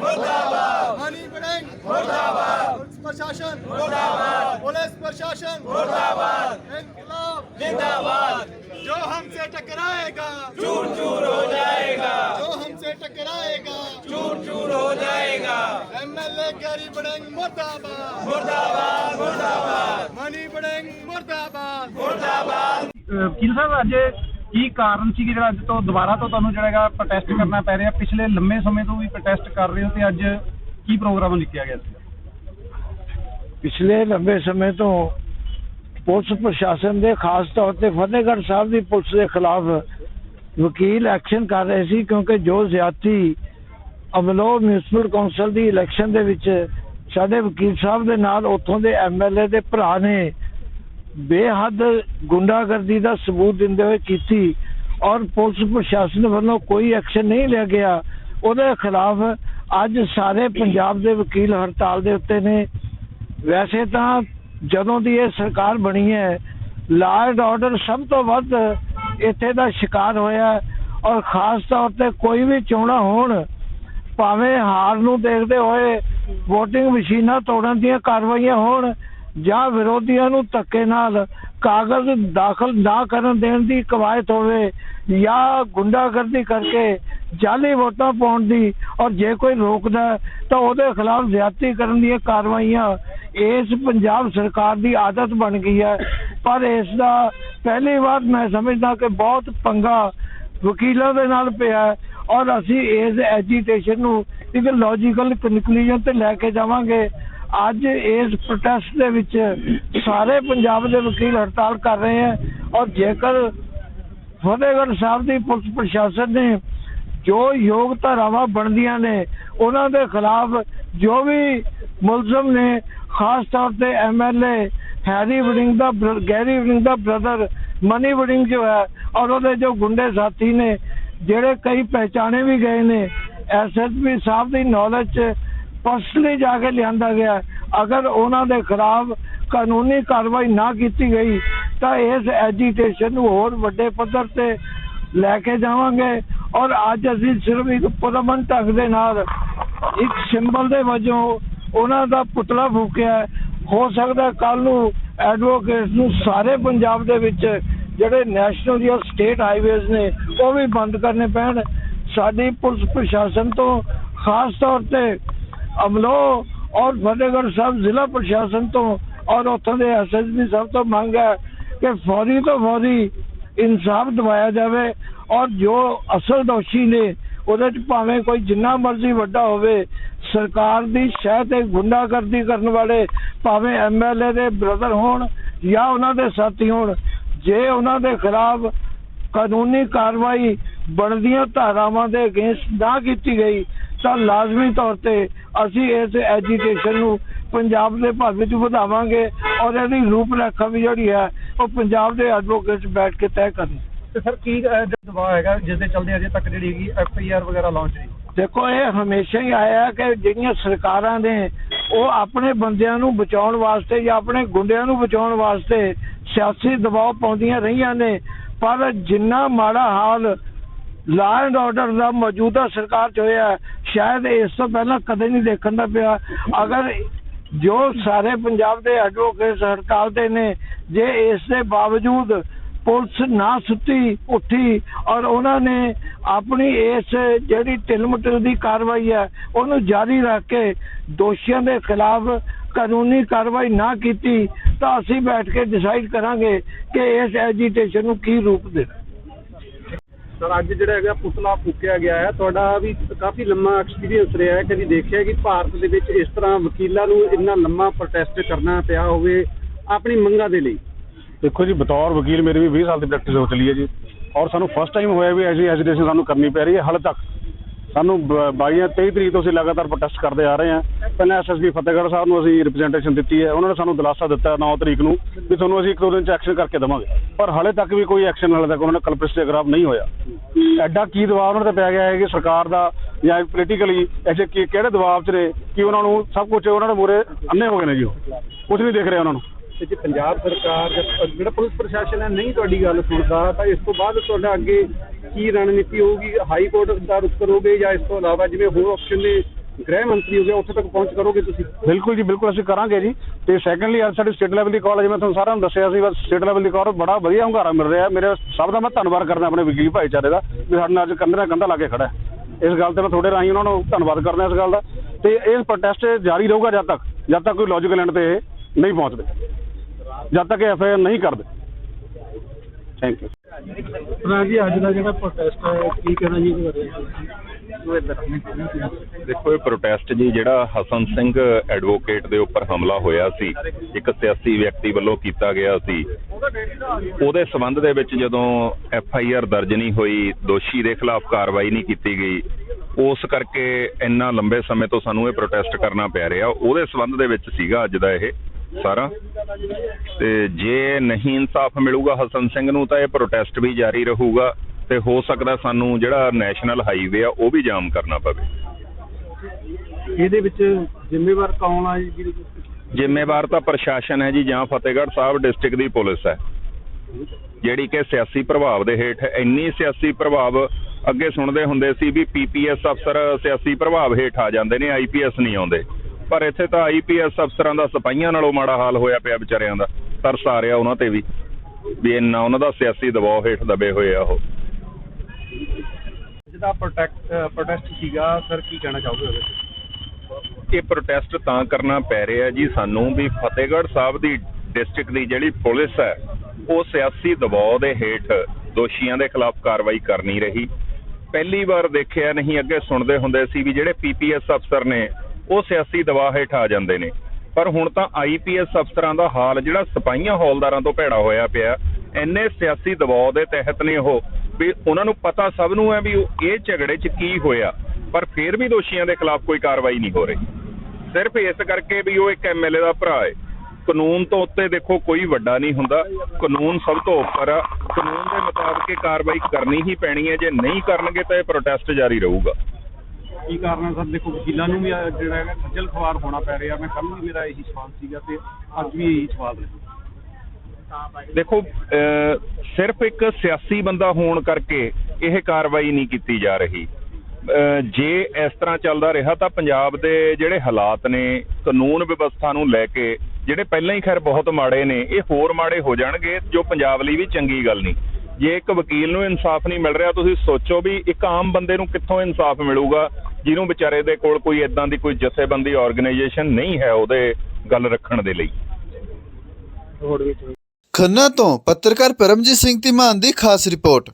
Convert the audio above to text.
मुर्दाबाद। हनी बैंक मुर्दाबाद। प्रशासन। मुर्दाबाद। पुलिस प्रशासन। मुर्दाबाद। इनकलाब। जिंदाबाद। जो हमसे टकराएगा। चूर चूर हो जाएगा। जो हमसे टकराएगा। चूर चूर हो जाएगा। एमएलए गरीब बैंक मुर्दाबाद। मुर्दाबाद मुर्दाबाद। मनी बढ़ेंगे मुर्दाबाद। मुर्दाबाद। किल साहब आज ਕੀ ਕਾਰਨ ਸੀ ਕਿ ਜਿਹੜਾ ਅੱਜ ਤੋਂ ਦੁਬਾਰਾ ਤੋਂ ਤੁਹਾਨੂੰ ਜਿਹੜਾ ਹੈਗਾ ਪ੍ਰੋਟੈਸਟ ਕਰਨਾ ਪੈ ਰਿਹਾ? ਪਿਛਲੇ ਲੰਮੇ ਸਮੇਂ ਤੋਂ ਵੀ ਪ੍ਰੋਟੈਸਟ ਕਰ ਰਹੇ ਹੋ ਤੇ ਅੱਜ ਕੀ ਪ੍ਰੋਗਰਾਮ ਲਿਖਿਆ ਗਿਆ ਸੀ? ਪਿਛਲੇ ਲੰਬੇ ਸਮੇਂ ਤੋਂ ਪੁਲਿਸ ਪ੍ਰਸ਼ਾਸਨ ਦੇ ਖਾਸ ਤੌਰ ਤੇ ਫਤਿਹਗੜ੍ਹ ਸਾਹਿਬ ਦੀ ਪੁਲਿਸ ਦੇ ਖਿਲਾਫ ਵਕੀਲ ਐਕਸ਼ਨ ਕਰ ਰਹੇ ਸੀ ਕਿਉਂਕਿ ਜੋ ਜ਼ਿਆਤੀ ਅਮਲੋ ਮਿਊਨਿਸਪਲ ਕੌਂਸਲ ਦੀ ਇਲੈਕਸ਼ਨ ਦੇ ਵਿੱਚ ਸਾਡੇ ਵਕੀਲ ਸਾਹਿਬ ਦੇ ਨਾਲ ਉੱਥੋਂ ਦੇ ਐਮਐਲਏ ਦੇ ਭਰਾ ਨੇ ਬੇਹੱਦ ਗੁੰਡਾਗਰਦੀ ਦਾ ਸਬੂਤ ਦਿੰਦੇ ਹੋਏ ਕੀਤੀ ਔਰ ਪੁਲਿਸ ਪ੍ਰਸ਼ਾਸਨ ਵੱਲੋਂ ਕੋਈ ਐਕਸ਼ਨ ਨਹੀਂ ਲਿਆ ਗਿਆ। ਉਹਦੇ ਖਿਲਾਫ ਅੱਜ ਸਾਰੇ ਪੰਜਾਬ ਦੇ ਵਕੀਲ ਹੜਤਾਲ ਦੇ ਉੱਤੇ ਨੇ। ਵੈਸੇ ਤਾਂ ਜਦੋਂ ਦੀ ਇਹ ਸਰਕਾਰ ਬਣੀ ਹੈ ਲਾਅ ਐਂਡ ਆਰਡਰ ਸਭ ਤੋਂ ਵੱਧ ਇੱਥੇ ਦਾ ਸ਼ਿਕਾਰ ਹੋਇਆ ਔਰ ਖਾਸ ਤੌਰ ਤੇ ਕੋਈ ਵੀ ਚੋਣਾਂ ਹੋਣ, ਭਾਵੇਂ ਹਾਰ ਨੂੰ ਦੇਖਦੇ ਹੋਏ VOTING ਮਸ਼ੀਨਾਂ ਤੋੜਨ ਦੀਆਂ ਕਾਰਵਾਈਆਂ ਹੋਣ ਜਾਂ ਵਿਰੋਧੀਆਂ ਨੂੰ ਧੱਕੇ ਨਾਲ ਕਾਗਜ਼ ਦਾਖਲ ਨਾ ਕਰਨ ਦੇਣ ਦੀ ਕਵਾਇਤ ਹੋਵੇ ਜਾਂ ਗੁੰਡਾਗਰਦੀ ਕਰਕੇ ਜਾਲੀ ਵੋਟਾਂ ਪਾਉਣ ਦੀ ਔਰ ਜੇ ਕੋਈ ਰੋਕਦਾ ਤਾਂ ਉਹਦੇ ਖਿਲਾਫ ਜ਼ਿਆਦਤੀ ਕਰਨ ਦੀਆਂ ਕਾਰਵਾਈਆਂ, ਇਸ ਪੰਜਾਬ ਸਰਕਾਰ ਦੀ ਆਦਤ ਬਣ ਗਈ ਹੈ। ਪਰ ਇਸ ਦਾ ਪਹਿਲੀ ਵਾਰ ਮੈਂ ਸਮਝਦਾ ਕਿ ਬਹੁਤ ਪੰਗਾ ਵਕੀਲਾਂ ਦੇ ਨਾਲ ਪਿਆ ਔਰ ਅਸੀਂ ਇਸ ਐਜੀਟੇਸ਼ਨ ਨੂੰ ਇੱਕ ਲੌਜੀਕਲ ਕਨਕਲੂਜਨ ਤੇ ਲੈ ਕੇ ਜਾਵਾਂਗੇ। ਅੱਜ ਇਸ ਪ੍ਰੋਟੈਸਟ ਦੇ ਵਿੱਚ ਸਾਰੇ ਪੰਜਾਬ ਦੇ ਵਕੀਲ ਹੜਤਾਲ ਕਰ ਰਹੇ ਹੈ ਔਰ ਜੇਕਰ ਫਤਿਹਗੜ੍ਹ ਸਾਹਿਬ ਦੀ ਪੁਲਿਸ ਪ੍ਰਸ਼ਾਸਨ ਨੇ ਜੋ ਯੋਗ ਧਾਰਾਵਾਂ ਬਣਦੀਆਂ ਨੇ, ਉਹਨਾਂ ਦੇ ਖਿਲਾਫ ਜੋ ਵੀ ਮੁਲਜ਼ਮ ਨੇ, ਖਾਸ ਤੌਰ ਤੇ ਐਮਐਲਏ ਹੈਰੀ ਵੜਿੰਗ ਦਾ ਗੈਰੀ ਵੜਿੰਗ ਦਾ ਬ੍ਰਦਰ ਮਨੀ ਵੜਿੰਗ ਜੋ ਹੈ ਔਰ ਉਹਦੇ ਜੋ ਗੁੰਡੇ ਸਾਥੀ ਨੇ, ਜਿਹੜੇ ਕਈ ਪਹਿਚਾਣੇ ਵੀ ਗਏ ਨੇ ਐਸਐਸਪੀ ਸਾਹਿਬ ਦੀ ਨੌਲੇਜ ਪਰਸਨਲੀ ਜਾ ਕੇ ਲਿਆਂਦਾ ਗਿਆ ਅਗਰ ਉਹਨਾਂ ਦੇ ਖਿਲਾਫ ਕਾਨੂੰਨੀ ਕਾਰਵਾਈ ਨਾ ਕੀਤੀ ਗਈ, ਤਾਂ ਇਸ ਐਜੀਟੇਸ਼ਨ ਨੂੰ ਹੋਰ ਵੱਡੇ ਪੱਧਰ ਤੇ ਲੈ ਕੇ ਜਾਵਾਂਗੇ। ਔਰ ਅੱਜ ਅਸੀਂ ਸਿਰਫ ਇੱਕ ਪੁਰਮਨ ਢੰਗ ਦੇ ਨਾਲ, ਇੱਕ ਸਿੰਬਲ ਦੇ ਵਜੋਂ ਉਹਨਾਂ ਦਾ ਪੁਤਲਾ ਫੂਕਿਆ ਹੋ। ਸਕਦਾ ਕੱਲ ਨੂੰ ਐਡਵੋਕੇਟਸ ਨੂੰ ਸਾਰੇ ਪੰਜਾਬ ਦੇ ਵਿੱਚ ਜਿਹੜੇ ਨੈਸ਼ਨਲ ਜਾਂ ਸਟੇਟ ਹਾਈਵੇਜ਼ ਨੇ, ਉਹ ਵੀ ਬੰਦ ਕਰਨੇ ਪੈਣ। ਸਾਡੀ ਪੁਲਿਸ ਪ੍ਰਸ਼ਾਸਨ ਤੋਂ ਖਾਸ ਤੌਰ ਤੇ ਅਮਲੋ ਔਰ ਫਤਿਹਗੜ੍ਹ ਸਾਹਿਬ ਜ਼ਿਲ੍ਹਾ ਪ੍ਰਸ਼ਾਸਨ ਤੋਂ ਔਰ ਉੱਥੋਂ ਦੇ ਐਸਐਸਪੀ ਸਾਹਿਬ ਤੋਂ ਮੰਗ ਹੈ ਕਿ ਫੌਰੀ ਤੋਂ ਫੌਰੀ ਇਨਸਾਫ ਦਿਵਾਇਆ ਜਾਵੇ ਔਰ ਜੋ ਅਸਲ ਦੋਸ਼ੀ ਨੇ ਉਹਦੇ ਚ ਭਾਵੇਂ ਕੋਈ ਜਿੰਨਾ ਮਰਜ਼ੀ ਵੱਡਾ ਹੋਵੇ, ਸਰਕਾਰ ਦੀ ਸ਼ਹਿ ਤੇ ਗੁੰਡਾਗਰਦੀ ਕਰਨ ਵਾਲੇ ਭਾਵੇਂ ਐਮਐਲਏ ਦੇ ਬ੍ਰਦਰ ਹੋਣ ਜਾਂ ਉਹਨਾਂ ਦੇ ਸਾਥੀ ਹੋਣ, ਜੇ ਉਹਨਾਂ ਦੇ ਖਿਲਾਫ ਕਾਨੂੰਨੀ ਕਾਰਵਾਈ ਬਣਦੀਆਂ ਧਾਰਾਵਾਂ ਦੇ ਅਗੇਂਸਟ ਨਾ ਕੀਤੀ ਗਈ ਤਾਂ ਲਾਜ਼ਮੀ ਤੌਰ ਤੇ ਅਸੀਂ ਇਸ ਐਜੀਟੇਸ਼ਨ ਨੂੰ ਪੰਜਾਬ ਦੇ ਭਰ ਵਿੱਚ ਵਧਾਵਾਂਗੇ ਔਰ ਇਹਦੀ ਰੂਪਰੇਖਾ ਵੀ ਜਿਹੜੀ ਹੈ ਉਹ ਪੰਜਾਬ ਦੇ ਐਡਵੋਕੇਟਸ ਬੈਠ ਕੇ ਤੈਅ ਕਰਨ ਤੇ ਸਰ ਕੀ ਦਬਾਅ ਹੈਗਾ ਜਿਸ ਦੇ ਚੱਲਦੇ ਅਜੇ ਤੱਕ ਜਿਹੜੀ ਹੈਗੀ ਐਫ ਆਈ ਆਰ ਵਗੈਰਾ ਲਾਂਚ ਨਹੀਂ ਦੇਖੋ ਇਹ ਹਮੇਸ਼ਾ ਹੀ ਆਇਆ ਕਿ ਜਿਹੜੀਆਂ ਸਰਕਾਰਾਂ ਨੇ ਉਹ ਆਪਣੇ ਬੰਦਿਆਂ ਨੂੰ ਬਚਾਉਣ ਵਾਸਤੇ ਜਾਂ ਆਪਣੇ ਗੁੰਡਿਆਂ ਨੂੰ ਬਚਾਉਣ ਵਾਸਤੇ ਸਿਆਸੀ ਦਬਾਅ ਪਾਉਂਦੀਆਂ ਰਹੀਆਂ ਨੇ ਪਰ ਜਿੰਨਾ ਮਾੜਾ ਹਾਲ ਲਾਅ ਐਂਡ ਆਰਡਰ ਦਾ ਮੌਜੂਦਾ ਸਰਕਾਰ 'ਚ ਹੋਇਆ, ਸ਼ਾਇਦ ਇਸ ਤੋਂ ਪਹਿਲਾਂ ਕਦੇ ਨਹੀਂ ਦੇਖਣ ਦਾ ਪਿਆ। ਅਗਰ ਜੋ ਸਾਰੇ ਪੰਜਾਬ ਦੇ ਐਡਵੋਕੇਟਸ ਹੜਤਾਲ ਤੇ ਨੇ, ਜੇ ਇਸ ਦੇ ਬਾਵਜੂਦ ਪੁਲਿਸ ਨਾ ਸੁੱਤੀ, ਉੱਠੀ ਔਰ ਉਹਨਾਂ ਨੇ ਆਪਣੀ ਇਸ ਜਿਹੜੀ ਢਿਲਮਟਿਲ ਦੀ ਕਾਰਵਾਈ ਹੈ, ਉਹਨੂੰ ਜਾਰੀ ਰੱਖ ਕੇ ਦੋਸ਼ੀਆਂ ਦੇ ਖਿਲਾਫ ਕਾਨੂੰਨੀ ਕਾਰਵਾਈ ਨਾ ਕੀਤੀ ਤਾਂ ਅਸੀਂ ਬੈਠ ਕੇ ਡਿਸਾਈਡ ਕਰਾਂਗੇ ਕਿ ਇਸ ਐਜੀਟੇਸ਼ਨ ਨੂੰ ਕੀ ਰੂਪ ਦੇਣਾ। ਸਰ ਅੱਜ ਜਿਹੜਾ ਹੈਗਾ ਪੁਤਲਾ ਫੂਕਿਆ ਗਿਆ ਹੈ। ਤੁਹਾਡਾ ਵੀ ਕਾਫੀ ਲੰਮਾ ਐਕਸਪੀਰੀਅੰਸ ਰਿਹਾ ਹੈ। ਕਦੀ ਦੇਖਿਆ ਕਿ ਭਾਰਤ ਦੇ ਵਿੱਚ ਇਸ ਤਰ੍ਹਾਂ ਵਕੀਲਾਂ ਨੂੰ ਇੰਨਾ ਲੰਮਾ ਪ੍ਰੋਟੈਸਟ ਕਰਨਾ ਪਿਆ ਹੋਵੇ ਆਪਣੀ ਮੰਗਾਂ ਦੇ ਲਈ? ਦੇਖੋ ਜੀ ਬਤੌਰ ਵਕੀਲ ਮੇਰੀ ਵੀ 20 ਸਾਲ ਦੀ ਪ੍ਰੈਕਟਿਸ ਹੋ ਚਲੀ ਹੈ ਜੀ। ਔਰ ਸਾਨੂੰ ਫਸਟ ਟਾਈਮ ਹੋਇਆ ਵੀ ਐਸੀ ਐਜੀਟੇਸ਼ਨ ਸਾਨੂੰ ਕਰਨੀ ਪੈ ਰਹੀ ਹੈ। ਹਾਲੇ ਤੱਕ ਸਾਨੂੰ 22 ਜਾਂ 23 ਤਰੀਕ ਤੋਂ ਅਸੀਂ ਲਗਾਤਾਰ ਪ੍ਰੋਟੈਸਟ ਕਰਦੇ ਆ ਰਹੇ ਹਾਂ। ਪਹਿਲਾਂ ਐਸਐਸਪੀ ਫਤਿਹਗੜ੍ਹ ਸਾਹਿਬ ਨੂੰ ਅਸੀਂ ਰਿਪਰੈਜ਼ੈਂਟੇਸ਼ਨ ਦਿੱਤੀ ਹੈ। ਉਹਨਾਂ ਨੇ ਸਾਨੂੰ ਦਿਲਾਸਾ ਦਿੱਤਾ 9 ਤਰੀਕ ਨੂੰ ਵੀ ਤੁਹਾਨੂੰ ਅਸੀਂ ਇੱਕ ਦੋ ਦਿਨ ਚ ਐਕਸ਼ਨ ਕਰਕੇ ਦੇਵਾਂਗੇ। ਪਰ ਹਾਲੇ ਤੱਕ ਵੀ ਕੋਈ ਐਕਸ਼ਨ ਹਾਲੇ ਤੱਕ ਉਹਨਾਂ ਨੇ ਕਲਪਿਸਟ ਦੇ ਖਿਲਾਫ ਨਹੀਂ ਹੋਇਆ। ਐਡਾ ਕੀ ਦਬਾਅ ਉਹਨਾਂ ਤੇ ਪੈ ਗਿਆ ਹੈ ਕਿ ਸਰਕਾਰ ਦਾ ਜਾਂ ਪੋਲੀਟੀਕਲੀ ਐਸੇ ਕਿਹੜੇ ਦਬਾਅ 'ਚ ਨੇ ਕਿ ਉਹਨਾਂ ਨੂੰ ਸਭ ਕੁਝ ਉਹਨਾਂ ਦੇ ਮੂਹਰੇ ਅੰਨੇ ਹੋ ਗਏ ਨੇ ਜੀ ਉਹ। ਕੁਝ ਨਹੀਂ ਦੇਖ ਰਿਹਾ ਉਹਨਾਂ ਨੂੰ। ਤੇ ਜੇ ਪੰਜਾਬ ਸਰਕਾਰ ਜਿਹੜਾ ਪੁਲਿਸ ਪ੍ਰਸ਼ਾਸਨ ਹੈ, ਨਹੀਂ ਤੁਹਾਡੀ ਗੱਲ ਸੁਣਦਾ, ਤਾਂ ਇਸ ਤੋਂ ਬਾਅਦ ਤੁਹਾਡਾ ਅੱਗੇ ਕੀ ਰਣਨੀਤੀ ਹੋਊਗੀ? ਹਾਈ ਕੋਰਟ ਦਾ ਰੁਖ ਕਰੋਗੇ ਜਾਂ ਇਸ ਤੋਂ ਇਲਾਵਾ ਜਿਵੇਂ ਹੋਰ ਆਪਸ਼ਨ ਨੇ, ਗ੍ਰਹਿ ਮੰਤਰੀ ਹੋ ਗਿਆ ਉੱਥੇ ਤੱਕ ਪਹੁੰਚ ਕਰੋਗੇ ਤੁਸੀਂ? ਬਿਲਕੁਲ ਜੀ, ਬਿਲਕੁਲ ਅਸੀਂ ਕਰਾਂਗੇ ਜੀ। ਤੇ ਸੈਕੰਡਲੀ ਅੱਜ ਸਾਡੀ ਸਟੇਟ ਲੈਵਲ ਦੀ ਕਾਲ ਜਿਵੇਂ ਤੁਹਾਨੂੰ ਸਾਰਿਆਂ ਨੂੰ ਦੱਸਿਆ ਸੀ, ਬਸ ਸਟੇਟ ਲੈਵਲ ਦੀ ਕਾਲ ਬੜਾ ਵਧੀਆ ਹੁੰਗਾਰਾ ਮਿਲ ਰਿਹਾ। ਮੇਰੇ ਸਭ ਦਾ ਮੈਂ ਧੰਨਵਾਦ ਕਰਦਾ ਆਪਣੇ ਵਕੀਲ ਭਾਈਚਾਰੇ ਦਾ, ਵੀ ਸਾਡੇ ਨਾਲ ਅੱਜ ਕੰਧੇ ਨਾਲ ਕੰਧਾ ਲਾ ਕੇ ਖੜਾ ਇਸ ਗੱਲ ਤੇ ਮੈਂ ਤੁਹਾਡੇ ਰਾਹੀਂ ਉਹਨਾਂ ਨੂੰ ਧੰਨਵਾਦ ਕਰਦਾ ਇਸ ਗੱਲ ਦਾ। ਤੇ ਇਹ ਪ੍ਰੋਟੈਸਟ ਜਾਰੀ ਰਹੂਗਾ ਜਦ ਤੱਕ ਜਦ ਤੱਕ ਕੋਈ ਲੌਜੀਕਲ ਐਂਡ ਤੇ ਨਹੀਂ ਪਹੁੰਚਦੇ। ਜਦ ਤੱਕ ਐਫ ਆਈ ਆਰ ਨਹੀਂ ਕਰਦੇ। ਥੈਂਕ ਯੂ ਜੀ ਅੱਜ ਦਾ ਜਿਹੜਾ ਪ੍ਰੋਟੈਸਟ ਹੈ ਕੀ ਕਹਿਣਾ ਜੀ ਇਹਦੇ ਦੇਖੋ ਇਹ ਪ੍ਰੋਟੈਸਟ ਜੀ ਜਿਹੜਾ ਹਸਨ ਸਿੰਘ ਐਡਵੋਕੇਟ ਦੇ ਉੱਪਰ ਹਮਲਾ ਹੋਇਆ ਸੀ ਇੱਕ ਸਿਆਸੀ ਵਿਅਕਤੀ ਵੱਲੋਂ ਕੀਤਾ ਗਿਆ ਸੀ। ਉਹਦੇ ਸਬੰਧ ਦੇ ਵਿੱਚ ਜਦੋਂ ਐਫ ਆਈ ਆਰ ਦਰਜ ਨਹੀਂ ਹੋਈ ਦੋਸ਼ੀ ਦੇ ਖਿਲਾਫ ਕਾਰਵਾਈ ਨਹੀਂ ਕੀਤੀ ਗਈ ਉਸ ਕਰਕੇ ਇੰਨਾ ਲੰਬੇ ਸਮੇਂ ਤੋਂ ਸਾਨੂੰ ਇਹ ਪ੍ਰੋਟੈਸਟ ਕਰਨਾ ਪੈ ਰਿਹਾ। ਉਹਦੇ ਸਬੰਧ ਦੇ ਵਿੱਚ ਸੀਗਾ ਅੱਜ ਦਾ ਇਹ। ਸਾਰਾ। ਤੇ ਜੇ ਨਹੀਂ ਇਨਸਾਫ ਮਿਲੂਗਾ ਹਸਨ ਸਿੰਘ ਨੂੰ ਤਾਂ ਇਹ ਪ੍ਰੋਟੈਸਟ ਵੀ ਜਾਰੀ ਰਹੂਗਾ ਤੇ ਹੋ ਸਕਦਾ ਸਾਨੂੰ ਜਿਹੜਾ ਨੈਸ਼ਨਲ ਹਾਈਵੇ ਆ ਉਹ ਵੀ ਜਾਮ ਕਰਨਾ ਪਵੇ। ਇਹਦੇ ਵਿੱਚ ਜ਼ਿੰਮੇਵਾਰ ਕੌਣ ਆ ਜੀ ਜ਼ਿੰਮੇਵਾਰ ਤਾਂ ਪ੍ਰਸ਼ਾਸਨ ਹੈ ਜੀ ਜਾਂ ਫਤਿਹਗੜ੍ਹ ਸਾਹਿਬ ਡਿਸਟ੍ਰਿਕਟ ਦੀ ਪੁਲਿਸ ਹੈ। ਜਿਹੜੀ ਕਿ ਸਿਆਸੀ ਪ੍ਰਭਾਵ ਦੇ ਹੇਠ। ਇੰਨੀ ਸਿਆਸੀ ਪ੍ਰਭਾਵ ਅੱਗੇ ਸੁਣਦੇ ਹੁੰਦੇ ਸੀ ਵੀ ਪੀਪੀਐਸ ਅਫਸਰ ਸਿਆਸੀ ਪ੍ਰਭਾਵ ਹੇਠ ਆ ਜਾਂਦੇ ਨੇ ਆਈਪੀਐਸ ਨਹੀਂ ਆਉਂਦੇ। ਪਰ ਇੱਥੇ ਤਾਂ ਆਈਪੀਐਸ ਅਫਸਰਾਂ ਦਾ ਸਿਪਾਹੀਆਂ ਨਾਲੋਂ ਮਾੜਾ ਹਾਲ ਹੋਇਆ ਪਿਆ ਵਿਚਾਰਿਆਂ ਦਾ। ਤਰਸ ਆ ਰਿਹਾ ਉਹਨਾਂ ਤੇ ਵੀ ਵੀ ਇੰਨਾ ਉਹਨਾਂ ਦਾ ਸਿਆਸੀ ਦਬਾਅ ਹੇਠ ਦਬੇ ਹੋਏ ਆ ਉਹ। ਜਿਹਦਾ ਪ੍ਰੋਟੈਕਟ ਪ੍ਰੋਟੈਸਟ ਸੀਗਾ ਸਰ ਕੀ ਕਹਿਣਾ ਚਾਹੋਗੇ ਉਹਦੇ ਤੇ? ਇਹ ਪ੍ਰੋਟੈਸਟ ਤਾਂ ਕਰਨਾ ਪੈ ਰਿਹਾ ਜੀ। ਸਾਨੂੰ ਵੀ ਫਤਿਹਗੜ੍ਹ ਸਾਹਿਬ ਦੀ ਡਿਸਟ੍ਰਿਕਟ ਦੀ ਜਿਹੜੀ ਪੁਲਿਸ ਹੈ ਉਹ ਸਿਆਸੀ ਦਬਾਅ ਦੇ ਹੇਠ ਦੋਸ਼ੀਆਂ ਦੇ ਖਿਲਾਫ ਕਾਰਵਾਈ ਕਰ ਨਹੀਂ ਰਹੀ। ਪਹਿਲੀ ਵਾਰ ਦੇਖਿਆ ਨਹੀਂ ਅੱਗੇ ਸੁਣਦੇ ਹੁੰਦੇ ਸੀ ਵੀ ਜਿਹੜੇ ਪੀਪੀਐਸ ਅਫਸਰ ਨੇ ਉਹ ਸਿਆਸੀ ਦਬਾਅ ਹੇਠ ਆ ਜਾਂਦੇ ਨੇ। ਪਰ ਹੁਣ ਤਾਂ ਆਈਪੀਐਸ ਅਫਸਰਾਂ ਦਾ ਹਾਲ, ਜਿਹੜਾ ਸਿਪਾਹੀਆਂ ਹੌਲਦਾਰਾਂ ਤੋਂ ਭੈੜਾ ਹੋਇਆ ਪਿਆ, ਇੰਨੇ ਸਿਆਸੀ ਦਬਾਅ ਦੇ ਤਹਿਤ ਨੇ ਉਹ, ਵੀ ਉਹਨਾਂ ਨੂੰ ਪਤਾ ਸਭ ਨੂੰ ਹੈ ਵੀ ਇਹ ਝਗੜੇ 'ਚ ਕੀ ਹੋਇਆ। ਪਰ ਫਿਰ ਵੀ ਦੋਸ਼ੀਆਂ ਦੇ ਖਿਲਾਫ ਕੋਈ ਕਾਰਵਾਈ ਨਹੀਂ ਹੋ ਰਹੀ। ਸਿਰਫ ਇਸ ਕਰਕੇ ਵੀ ਉਹ ਇੱਕ ਐਮਐਲਏ ਦਾ ਭਰਾ ਹੈ। ਕਾਨੂੰਨ ਤੋਂ ਉੱਤੇ ਦੇਖੋ ਕੋਈ ਵੱਡਾ ਨਹੀਂ ਹੁੰਦਾ। ਕਾਨੂੰਨ ਸਭ ਤੋਂ ਉੱਪਰ ਆ। ਕਾਨੂੰਨ ਦੇ ਮੁਤਾਬਕ ਕਾਰਵਾਈ ਕਰਨੀ ਹੀ ਪੈਣੀ ਹੈ। ਜੇ ਨਹੀਂ ਕਰਨਗੇ ਤਾਂ ਇਹ ਪ੍ਰੋਟੈਸਟ ਜਾਰੀ ਰਹੂਗਾ। ਕੀ ਕਾਰਨ ਹੈ ਸਰ ਦੇਖੋ ਵਕੀਲਾਂ ਨੂੰ ਵੀ ਆ ਜਿਹੜਾ ਹੈਗਾ ਖੱਜਲ ਖਵਾਰ ਹੋਣਾ ਪੈ ਰਿਹਾ। ਮੈਂ ਕੱਲ ਵੀ ਮੇਰਾ ਇਹੀ ਸਵਾਲ ਸੀਗਾ ਤੇ ਅੱਜ ਵੀ ਇਹੀ ਸਵਾਲ ਹੈ। ਦੇਖੋ ਅਹ, ਸਿਰਫ ਇੱਕ ਸਿਆਸੀ ਬੰਦਾ ਹੋਣ ਕਰਕੇ ਇਹ ਕਾਰਵਾਈ ਨਹੀਂ ਕੀਤੀ ਜਾ ਰਹੀ। ਅਹ, ਜੇ ਇਸ ਤਰ੍ਹਾਂ ਚੱਲਦਾ ਰਿਹਾ ਤਾਂ ਪੰਜਾਬ ਦੇ ਜਿਹੜੇ ਹਾਲਾਤ ਨੇ ਕਾਨੂੰਨ ਵਿਵਸਥਾ ਨੂੰ ਲੈ ਕੇ ਜਿਹੜੇ ਪਹਿਲਾਂ ਹੀ ਖੈਰ ਬਹੁਤ ਮਾੜੇ ਨੇ ਇਹ ਹੋਰ ਮਾੜੇ ਹੋ ਜਾਣਗੇ ਜੋ ਪੰਜਾਬ ਲਈ ਵੀ ਚੰਗੀ ਗੱਲ ਨਹੀਂ। ਜੇ ਇੱਕ ਵਕੀਲ ਨੂੰ ਇਨਸਾਫ ਨਹੀਂ ਮਿਲ ਰਿਹਾ ਤੁਸੀਂ ਸੋਚੋ ਵੀ ਇੱਕ ਆਮ ਬੰਦੇ ਨੂੰ ਕਿੱਥੋਂ ਇਨਸਾਫ ਮਿਲੂਗਾ? ਜਿਹਨੂੰ ਵਿਚਾਰੇ ਦੇ ਕੋਲ ਕੋਈ ਇਦਾਂ ਦੀ ਕੋਈ ਜਥੇਬੰਦੀ ਆਰਗੇਨਾਈਜੇਸ਼ਨ ਨਹੀਂ ਹੈ ਉਹਦੇ ਗੱਲ ਰੱਖਣ ਦੇ ਲਈ। ਖੰਨਾ ਤੋਂ ਪੱਤਰਕਾਰ ਪਰਮਜੀਤ ਸਿੰਘ ਧੀਮਾਨ ਦੀ ਖਾਸ ਰਿਪੋਰਟ।